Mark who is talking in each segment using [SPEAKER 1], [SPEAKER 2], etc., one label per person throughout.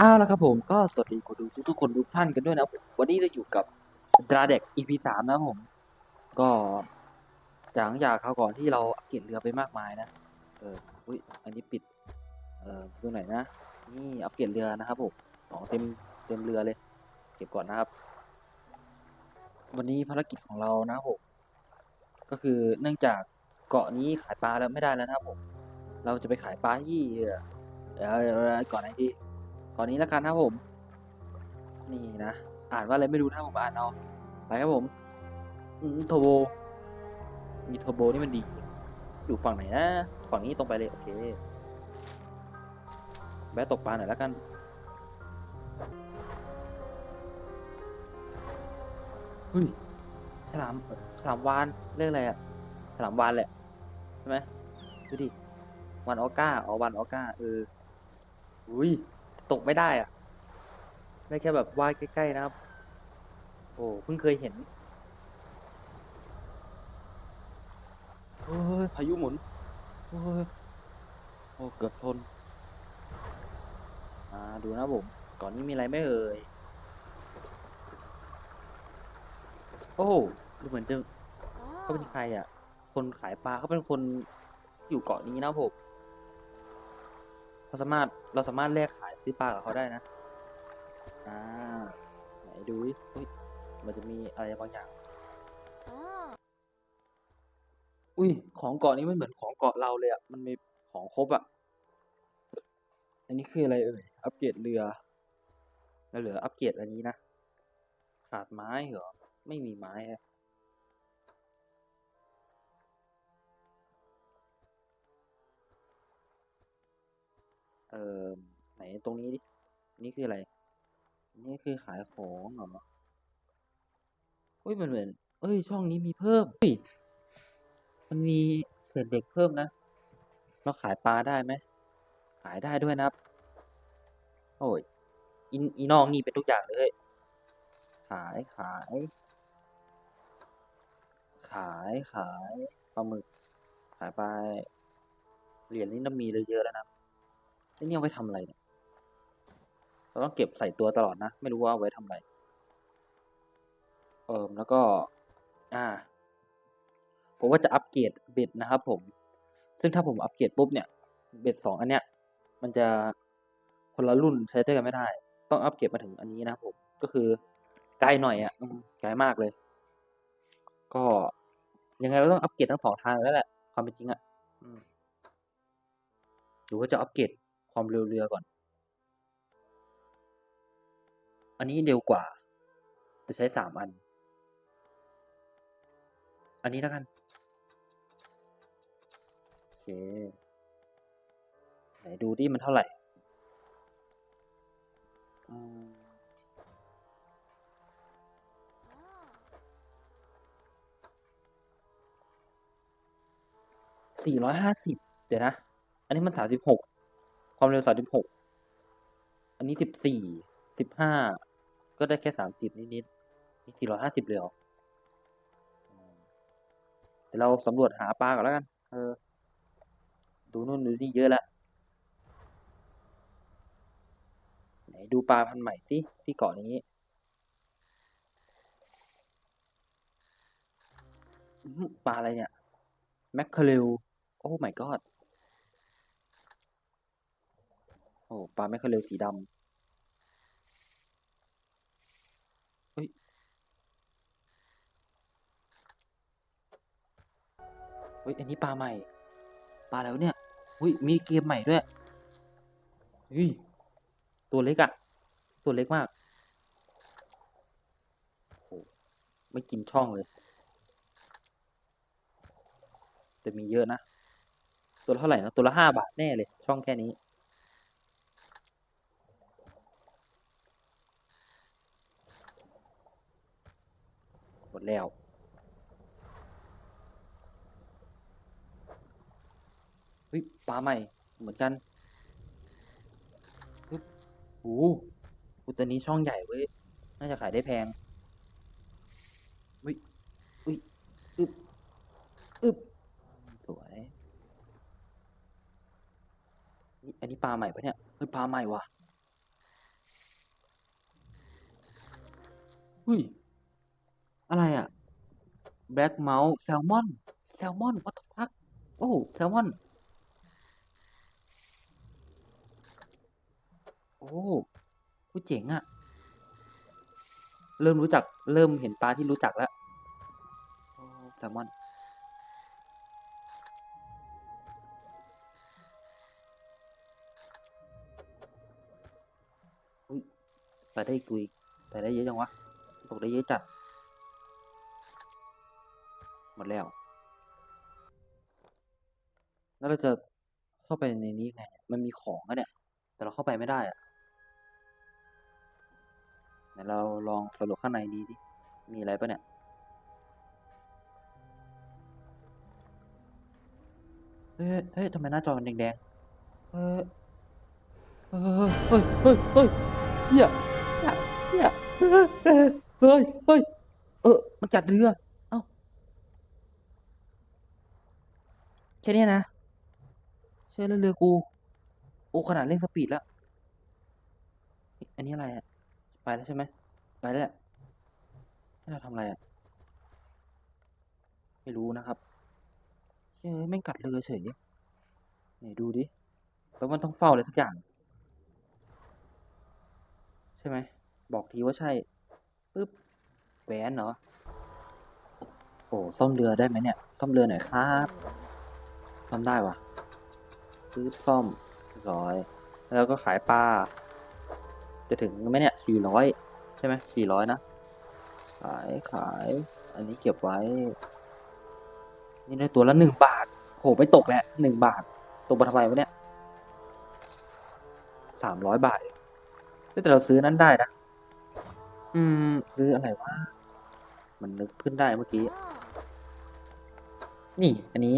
[SPEAKER 1] อ้าวแล้วครับผมก็สวัสดีคนดูทุกคนทุกท่านกันด้วยนะผมวันนี้เราอยู่กับดราเด็ก EP สามนะผม ก็จากหลังจากคราก่อนที่เราเกรดเรือไปมากมายนะ เอออุ้ยอันนี้ปิด เออตรงไหนนะ นี่อัปเกรดเรือนะครับผมของเต็มเต็มเรือเลย เก็บก่อนนะครับ วันนี้ภารกิจของเรานะครับผมก็คือเนื่องจากเกาะนี้ขายปลาแล้วไม่ได้แล้วนะครับผม เราจะไปขายปลาที่เอ่อเดี๋ยวเดี๋ยวก่อนไหนดี ก่อนนี้แล้วกันครับผม นี่นะ อ่านว่าอะไรไม่รู้นะผมอ่านเอาไปครับผมอืมโทโบ มีโทโบนี่มันดี อยู่ฝั่งไหนนะ ฝั่งนี้ตรงไปเลย โอเคแวะตกปลาหน่อยแล้วกัน เฮ้ย ฉลาม ฉลามวาน เรียกอะไรอะฉลามวานแหละ ใช่ไหมดูดิวันออก้า อ๋อวันออก้า เออ อุ้ย ตกไม่ได้อะได้แค่แบบว่ายใกล้ๆนะครับ โอ้เพิ่งเคยเห็นเฮ้ยพายุหมุนเฮ้ยโอ้เกือบชนอ่าดูนะผมก่อนนี้มีอะไรไหม่เอ่ยโอ้ดูเหมือนจะเขาเป็นใครอะ คนขายปลาเขาเป็นคนอยู่เกาะนี้นะผม เราสามารถเราสามารถแลกขายซื้อปลากับเขาได้นะ อ่า ไหนดูดิเฮ้ยมันจะมีอะไรบางอย่าง อุ้ย ของเกาะนี้ไม่เหมือนของเกาะเราเลยอะ มันมีของครบอะ อันนี้คืออะไรเอ่ย อัปเกรดเรือแล้วเหลืออัปเกรดอันนี้นะ ขาดไม้เหรอ ไม่มีไม้อะ เออไหนตรงนี้ดิ นี่คืออะไร นี่คือขายของเหรอเฮ้ยมันเหมือนเอ้ย ช่องนี้มีเพิ่มเฮ้ยมันมีเศษเหล็กเพิ่มนะ เราขายปลาได้ไหม ขายได้ด้วยนะครับ โอ้ยอินอีน้องนี่เป็นทุกอย่างเลยขายขาย ขายขายปลาหมึก ขายไป เหรียญนี้ต้องมีเลยเยอะแล้วนะ แล้วนี่เอาไว้ทำอะไรเนี่ยเราต้องเก็บใส่ตัวตลอดนะ ไม่รู้ว่าเอาไว้ทำอะไร เอิมแล้วก็ อ่า ผมว่าจะอัปเกรดเบ็ดนะครับผม ซึ่งถ้าผมอัปเกรดปุ๊บเนี่ย เบ็ดสองอันเนี้ย มันจะคนละรุ่นใช้ด้วยกันไม่ได้ ต้องอัปเกรดมาถึงอันนี้นะครับผม ก็คือไกลหน่อยอะไกลมากเลย ก็ยังไงเราต้องอัปเกรดทั้งสองทางแล้วแหละ ความเป็นจริงอะหรือว่าจะอัปเกรด ความเร็วเรือก่อน อันนี้เร็วกว่า จะใช้สามอัน อันนี้แล้วกัน โอเค ไหนดูดิมันเท่าไหร่สี่ร้อยห้าสิบเดี๋ยวนะ อันนี้มันสามสิบหก ความเร็วสามสิบหกอันนี้สิบสี่สิบห้าก็ได้แค่สามสิบนิดๆนี่สี่ร้อยห้าสิบเลยเหรอเดี๋ยวเราสำรวจหาปลาก่อนแล้วกัน เออ ดูนู่นดูนี่เยอะแล้วไหนดูปลาพันธุ์ใหม่สิที่เกาะนี้ปลาอะไรเนี่ยแมคเคเรลโอ้ my god โอ้ปลาแมคเคเรลสีดำเฮ้ยเฮ้ยอันนี้ปลาใหม่ปลาแล้วเนี่ยเฮ้ยมีเกมใหม่ด้วยเฮ้ยตัวเล็กอะตัวเล็กมากโอ้ไม่กินช่องเลยแต่มีเยอะนะ ตัวเท่าไหร่นะ ตัวละห้าบาทแน่เลย ช่องแค่นี้ ดแล้วเฮ้ยปลาใหม่ เหมือนกันปึ๊บโอ้โหตัวนี้ช่องใหญ่เว้ย น่าจะขายได้แพงอุ้ยอุ้ยอึบอึบสวยนี่อันนี้ปลาใหม่ปะเนี่ยเฮ้ยปลาใหม่ว่ะอุ้ย อะไรอะ Black Mouse Salmon Salmon what the fuck โอ้ Salmon โอ้โหเจ๋งอะเริ่มรู้จัก เริ่มเห็นปลาที่รู้จักแล้วแซลมอน อุ้ยไปได้กตัวอีกไปได้เยอะจังวะ ตกได้เยอะจัด มดแล้ว แล้วเราจะเข้าไปในนี้ไง มันมีของอะเนี่ย แต่เราเข้าไปไม่ได้อะเดี๋ยวเราลองสำรวจข้างในดีดิ มีอะไรปะเนี่ยเฮ้ยเฮ้ยทำไมหน้าจอมันแดงๆเฮ้ยเฮ้เฮ้ยเฮ้ยเฮ้ยเฮียเฮียเฮียเฮ้ยเฮ้ยเฮ้เออ มันกัดเรือ เอ้า แค่นี้นะเชื่อเรือกู โอ้ขนาดเร่งสปีดแล้ว อันนี้อะไรอะไปแล้วใช่ไหมไปแล้วแหละให้เราทำอะไรอะไม่รู้นะครับเฮ้ยแม่งกัดเรือเฉยไหนดูดิแล้วมันต้องเฝ้าอะไรสักอย่าง ใช่ไหม บอกทีว่าใช่ปึ๊บแหวนเหรอโอ้ซ่อมเรือได้ไหมเนี่ยซ่อมเรือหน่อยครับ ซ่อมได้วะปึ๊บซ่อมร้อยแล้วก็ขายปลาจะถึงไหมเนี่ยสี่ร้อยใช่ไหมสี่ร้อยนะ ขายขาย อันนี้เก็บไว้ นี่ได้ตัวละหนึ่งบาทโหไม่ตกแหละหนึ่งบาท ตกมาทำไมวะเนี่ยสามร้อยบาทเองเฮ้ยแต่เราซื้อนั้นได้นะ อืม ซื้ออะไรวะ มันนึกขึ้นได้เมื่อกี้ นี่ อันนี้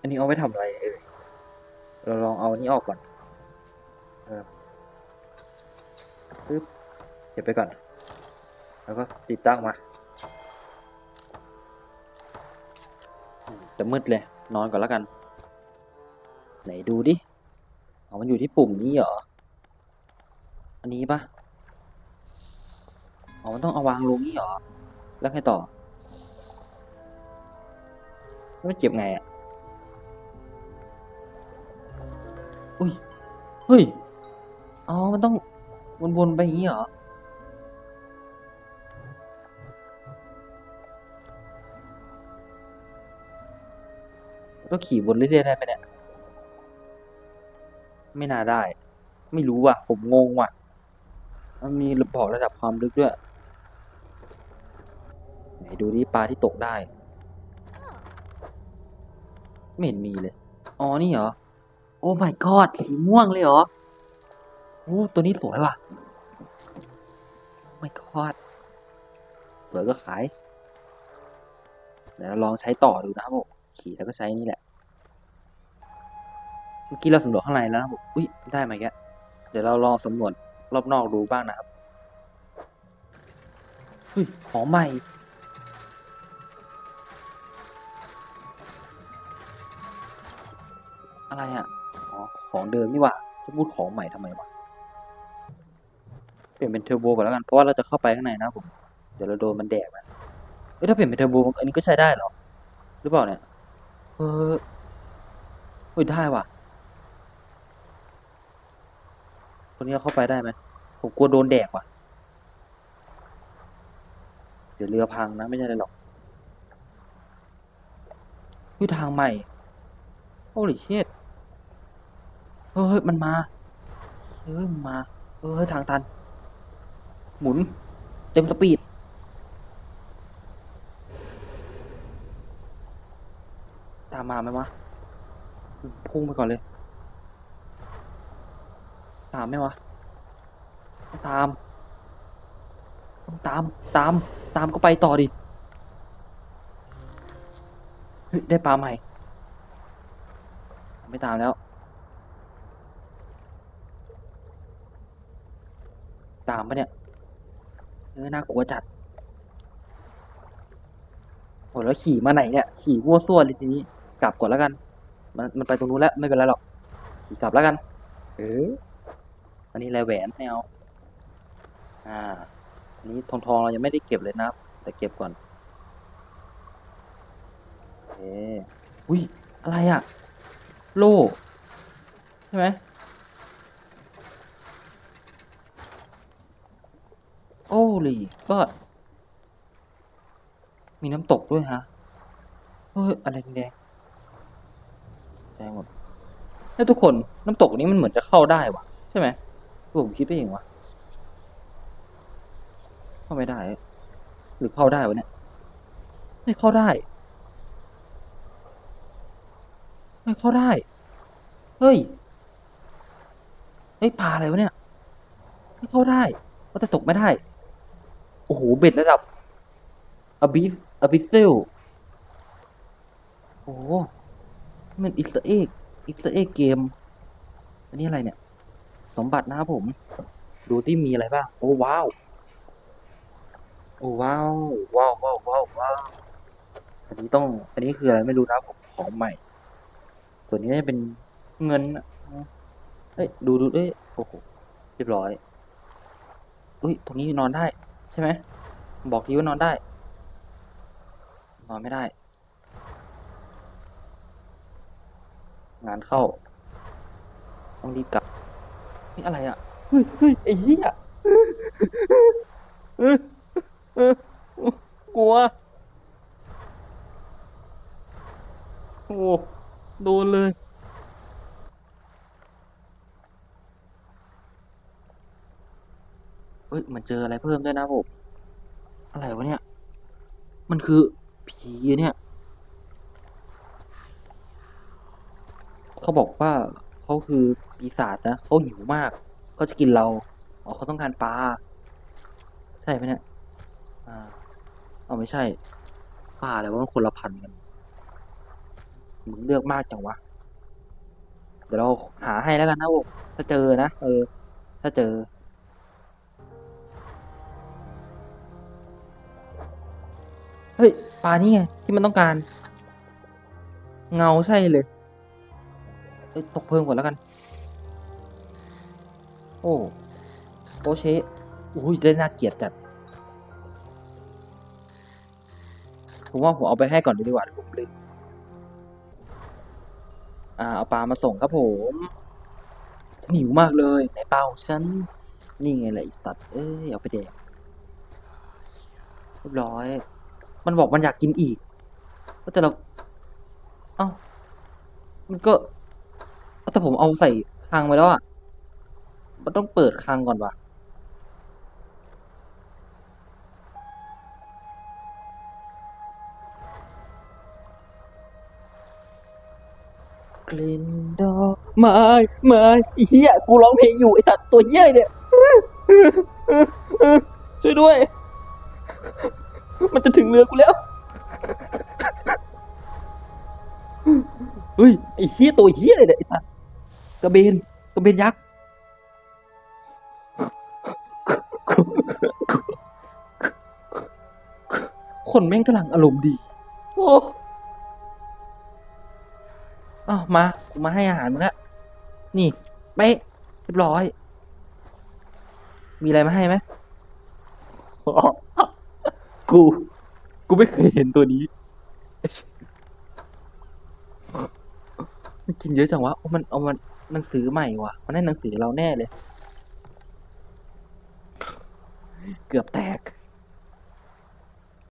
[SPEAKER 1] อันนี้เอาไว้ทำอะไรเอ่ยเราลองเอาอันนี้ออกก่อนปึ๊บเก็บไปก่อน แล้วก็ติดตั้งมา จะมืดเลย นอนก่อนแล้วกัน ไหนดูดิอ๋อมันอยู่ที่ปุ่มนี้เหรอ อันนี้ปะอ๋อ มันต้องเอาวางลงนี้เหรอ แล้วไงต่อ แล้วมันเก็บไงอะ อุ้ย เฮ้ย อ๋อ มันต้องวนๆไปอย่างนี้เหรอ ก็ขี่วนเรื่อยๆได้ไหมเนี่ย ไม่น่าได้ ไม่รู้ว่ะ ผมงงว่ะ มันมีบอกระดับความลึกด้วย ไหนดูดิปลาที่ตกได้ ไม่เห็นมีเลย อ๋อ นี่เหรอ โอ้ my god สีม่วงเลยเหรอโอ้ตัวนี้สวยว่ะ my god สวยก็ขายเดี๋ยวเราลองใช้ต่อดูนะครับผมขี่แล้วก็ใช้นี่แหละ เมื่อกี้เราสำรวจข้างในแล้วนะครับผมอุ้ยได้มาแกแล้วเดี๋ยวเราลองสำรวจรอบนอกดูบ้างนะครับเฮ้ยของใหม่อะไรอะอ๋อ ของเดิมนี่ว่าจะพูดของใหม่ทำไมวะเปลี่ยนเป็นเทอร์โบก่อนแล้วกันเพราะว่าเราจะเข้าไปข้างในนะผมเดี๋ยวเราโดนมันแดกนะเอ้ยถ้าเปลี่ยนเป็นเทอร์โบอันนี้ก็ใช้ได้เหรอหรือเปล่าเนี่ยเออเฮ้ยได้ว่ะตัวนี้เราเข้าไปได้ไหมผมกลัวโดนแดกว่ะ เดี๋ยวเรือพังนะไม่ใช่อะไรหรอกเฮ้ยทางใหม่โอ้ลิเชต เฮ้ยมันมาเฮ้ยมันมาเฮ้ยทางตัน หมุน เต็มสปีดตามมาไหมวะพุ่งไปก่อนเลย ตามไหมวะ ตามต้องตาม ตาม ตามก็ไปต่อดิเฮ้ยได้ปลาใหม่ ไม่ตามแล้ว ตามปะเนี่ยเออน่ากลัวจัดโหแล้วขี่มาไหนเนี่ย ขี่มั่วซั่วเลยทีนี้ กลับก่อนแล้วกัน มันมันไปตรงนู้นแล้วไม่เป็นไรหรอก ขี่กลับแล้วกัน เออ อันนี้แลแหวนไม่เอา อ่า อันนี้ทองทองเรายังไม่ได้เก็บเลยนะครับ แต่เก็บก่อนโอเคอุ้ย อะไรอะโล่ใช่ไหม โอ้ลีก็ มีน้ำตกด้วยฮะ เฮ้ย อะไรแดงแดงหมดเฮ้ยทุกคนน้ำตกนี้มันเหมือนจะเข้าได้วะใช่ไหมผมคิดไปเองวะเข้าไม่ได้ หรือเข้าได้วะเนี่ยไม่เข้าได้ไม่เข้าได้ เฮ้ย เฮ้ยปลาอะไรวะเนี่ย ไม่เข้าได้ก็จะตกไม่ได้ อ้โห เบ็ดระดับอบิสอบิสเซลโอ้มันอิสเตอร์เอกอิสเตอร์เอกเกม อันนี้อะไรเนี่ย สมบัตินะครับผม ดูที่มีอะไรบ้าง โอ้ว้าว โอ้ว้าว ว้าวว้าวว้าวว้าวอันนี้ต้อง อันนี้คืออะไรไม่รู้นะผมของใหม่ ส่วนนี้จะเป็นเงินเอ้ย ดูดูเอ้ย โอ้โห เรียบร้อย อุ้ย ตรงนี้นอนได้ ช่ไหม บอกทีว่านอนได้ นอนไม่ได้ งานเข้า ต้องรีบกลับเฮ้ยอะไรอะ เฮ้ยเฮ้ยไอ้เหี้ยกลัว โอ้โดนเลย เฮ้ ยมันเจออะไรเพิ่มด้วยนะผมอะไรวะเนี่ย มันคือผีเนี่ยเขาบอกว่าเขาคือปีศาจนะเขาหิวมากเขาจะกินเราอ๋อเขาต้องการปลาใช่ไหมเนี่ยอ่าเอาไม่ใช่ปลาอะไรวะมันคนละพันกันมึงเลือกมากจังวะเดี๋ยวเราหาให้แล้วกันนะผมถ้าเจอนะเออ ถ้าเจอ เฮ้ยปลานี่ไงที่มันต้องการ เงาใช่เลยเอ้ยตกเพลิงก่อนแล้วกัน โอ้โอเชอุ้ยได้น่าเกลียดจัด ผมว่าผมเอาไปให้ก่อนดีกว่าผมลืมอ่าเอาปลามาส่งครับผมฉันหิวมากเลยในเปล่าฉัน นี่ไงแหละไอสัตว์ เอ้ยเอาไปแดกเรียบร้อย มันบอกมันอยากกินอีกก็แต่เรา เอ้า มันก็แต่ผมเอาใส่คลังไว้แล้วอะ มันต้องเปิดคลังก่อนวะกลิ่นดอกไม้ไม้เฮียกูร้องเพลงอยู่ไอสัตว์ตัวเฮียเนี่ยช่วยด้วย มันจะถึงเรือกูแล้ว เฮ้ย ไอ้เฮี้ยตัวเฮี้ยอะไรเนี่ยไอ้สัตว์กระเบนกระเบนยักษ์ คนแม่งกำลังอารมณ์ดี โอ้อ้าวมากูมาให้อาหารมึงแล้วนี่เป๊ะเรียบร้อย มีอะไรมาให้ไหม กู กูไม่เคยเห็นตัวนี้มันกินเยอะจังวะโอ้มันเอามันหนังสือใหม่ว่ะ มันได้หนังสือเราแน่เลย เกือบแตก